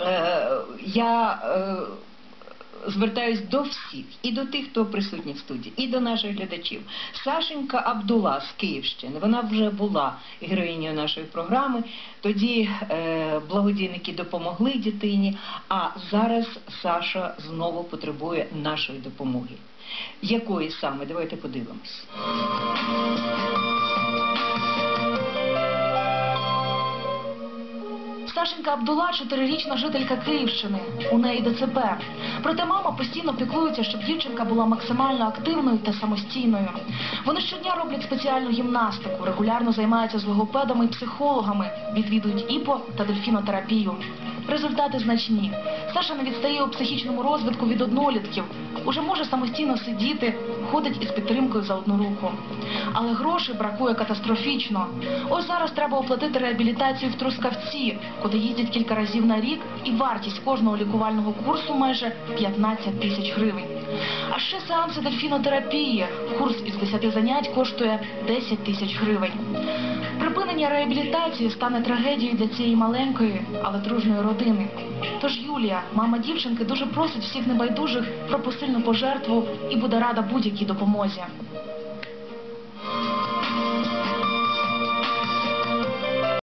е, я е, звертаюсь до всіх, і до тих, хто присутній в студії, і до наших глядачів. Сашенька Абдула з Київщини, вона вже була героїнею нашої програми. Тоді е, благодійники допомогли дитині, а зараз Саша знову потребує нашої допомоги. Якої саме? Давайте подивимось. Сашенька Абдула чотирирічна жителька Київщини. У неї ДЦП. Проте мама постійно піклується, щоб дівчинка була максимально активною та самостійною. Вони щодня роблять спеціальну гімнастику, регулярно займаються з логопедами і психологами, відвідують іпо та дельфінотерапію. Результати значні. Саша не відстає у психічному розвитку від однолітків. Уже може самостійно сидіти, ходить із підтримкою за одну руку. Але грошей бракує катастрофічно. Ось зараз треба оплатити реабілітацію в Трускавці, куди їздять кілька разів на рік, і вартість кожного лікувального курсу майже 15 тисяч гривень. А ще сеанси дельфінотерапії. Курс із 10 занять коштує 10 тисяч гривень. Питання реабілітації стане трагедією для цієї маленької, але дружної родини. Тож Юлія, мама дівчинки, дуже просить всіх небайдужих про посильну пожертву і буде рада будь-якій допомозі.